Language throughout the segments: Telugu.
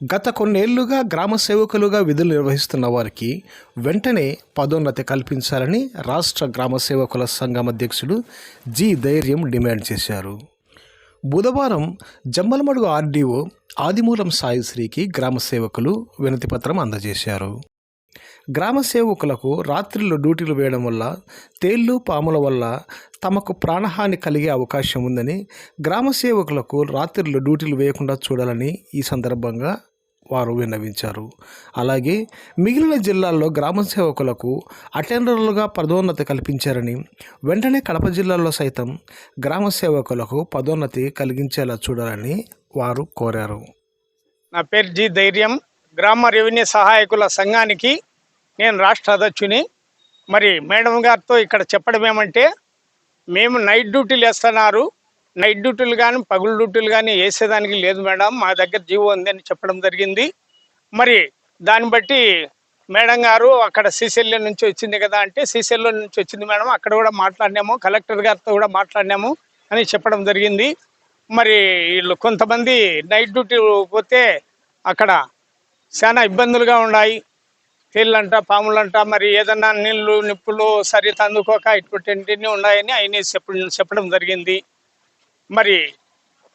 గత కొన్నేళ్ళుగా గ్రామ సేవకులుగా విధులు నిర్వహిస్తున్న వారికి వెంటనే పదోన్నతి కల్పించాలని రాష్ట్ర గ్రామ సేవకుల సంఘం అధ్యక్షుడు జి ధైర్యం డిమాండ్ చేశారు. బుధవారం జమ్మలమడుగు ఆర్డీఓ ఆదిమూలం సాయిశ్రీకి గ్రామ సేవకులు వినతిపత్రం అందజేశారు. గ్రామ సేవకులకు రాత్రిలో డ్యూటీలు వేయడం వల్ల తేళ్ళు పాముల వల్ల తమకు ప్రాణహాని కలిగే అవకాశం ఉందని గ్రామ సేవకులకు రాత్రిలో డ్యూటీలు వేయకుండా చూడాలని ఈ సందర్భంగా వారు విన్నవించారు. అలాగే మిగిలిన జిల్లాల్లో గ్రామ సేవకులకు అటెండర్లుగా పదోన్నతి కల్పించారని వెంటనే కడప జిల్లాలో సైతం గ్రామ సేవకులకు పదోన్నతి కలిగించేలా చూడాలని వారు కోరారు. నా పేరు జి ధైర్యం. గ్రామ రెవెన్యూ సహాయకుల సంఘానికి నేను రాష్ట్ర అధ్యక్షుని. మరి మేడం గారితో ఇక్కడ చెప్పడం ఏమంటే మేము నైట్ డ్యూటీలు వేస్తున్నారు. నైట్ డ్యూటీలు కానీ పగులు డ్యూటీలు కానీ వేసేదానికి లేదు మేడం. మా దగ్గర జీవో ఉంది అని చెప్పడం జరిగింది. మరి దాన్ని బట్టి మేడం గారు అక్కడ శ్రీశైలం నుంచి వచ్చింది కదా అంటే శ్రీశైలం నుంచి వచ్చింది మేడం. అక్కడ కూడా మాట్లాడినాము. కలెక్టర్ గారితో కూడా మాట్లాడినాము అని చెప్పడం జరిగింది. మరి వీళ్ళు కొంతమంది నైట్ డ్యూటీ పోతే అక్కడ చాలా ఇబ్బందులుగా ఉన్నాయి. తేళ్ళంట పాములంట మరి ఏదన్నా నీళ్ళు నిప్పులు సరి అందుకోక ఇటువంటివన్నీ ఉన్నాయని ఆయన చెప్ప చెప్పడం జరిగింది. మరి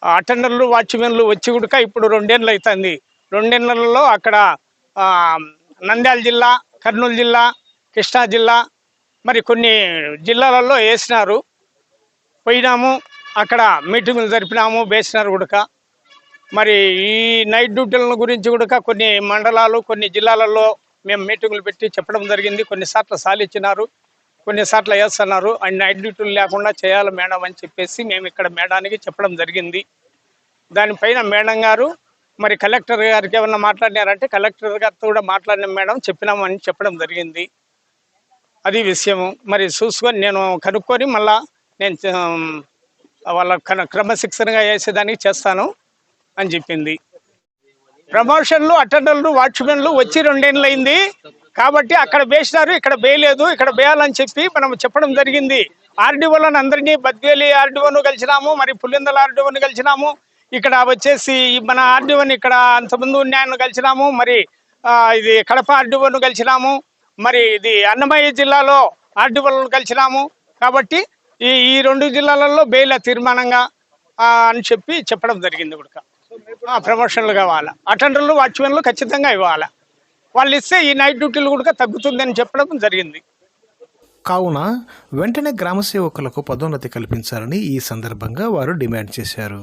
అటెండర్లు వాచ్మెన్లు వచ్చి కూడా ఇప్పుడు రెండేళ్ళు అవుతుంది రెండేళ్ళలో అక్కడ నంద్యాల జిల్లా కర్నూలు జిల్లా కృష్ణా జిల్లా మరి కొన్ని జిల్లాలలో వేసినారు. పోయినాము అక్కడ మీటింగులు జరిపినాము వేసినారు గుడక మరి ఈ నైట్ డ్యూటీల గురించి కూడా కొన్ని మండలాలు కొన్ని జిల్లాలలో మేము మీటింగులు పెట్టి చెప్పడం జరిగింది. కొన్నిసార్లు సాలిచ్చినారు కొన్నిసార్లు వేస్తున్నారు. అండ్ నైట్ డ్యూటీలు లేకుండా చేయాలి మేడం అని చెప్పేసి మేము ఇక్కడ మేడానికి చెప్పడం జరిగింది. దానిపైన మేడం గారు మరి కలెక్టర్ గారికి ఏమన్నా మాట్లాడినారంటే కలెక్టర్ గారితో కూడా మాట్లాడినాం మేడం చెప్పినామని చెప్పడం జరిగింది. అది విషయము. మరి చూసుకొని నేను కనుక్కొని మళ్ళా నేను వాళ్ళ క్రమశిక్షణగా వేసేదానికి చేస్తాను అని చెప్పింది. ప్రమోషన్లు అటెండర్లు వాచ్మెన్లు వచ్చి రెండేళ్ళు అయింది. కాబట్టి అక్కడ వేసినారు ఇక్కడ వేయలేదు ఇక్కడ వేయాలని చెప్పి మనం చెప్పడం జరిగింది. ఆర్డీఓలను అందరినీ బద్వేలి ఆర్డీఓను కలిసినాము మరి పులిందల ఆర్డీఓను కలిసినాము. ఇక్కడ వచ్చేసి మన ఆర్డీఓని ఇక్కడ అంతకుముందు ఉన్నాయని కలిసినాము మరి ఇది కడప ఆర్డీఓను కలిసినాము మరి ఇది అన్నమయ్య జిల్లాలో ఆర్డీఓలను కలిసినాము. కాబట్టి ఈ ఈ రెండు జిల్లాలలో బెయిల్ తీర్మానంగా అని చెప్పి చెప్పడం జరిగింది కూడా ప్రమోషన్లు కావాలా. అటెండర్లు వాచ్మెన్లు ఖచ్చితంగా ఇవ్వాలా. వాళ్ళు ఇస్తే ఈ నైట్ డ్యూటీలు కూడా తగ్గుతుందని చెప్పడం జరిగింది. కావున వెంటనే గ్రామ సేవకులకు పదోన్నతి కల్పించాలని ఈ సందర్భంగా వారు డిమాండ్ చేశారు.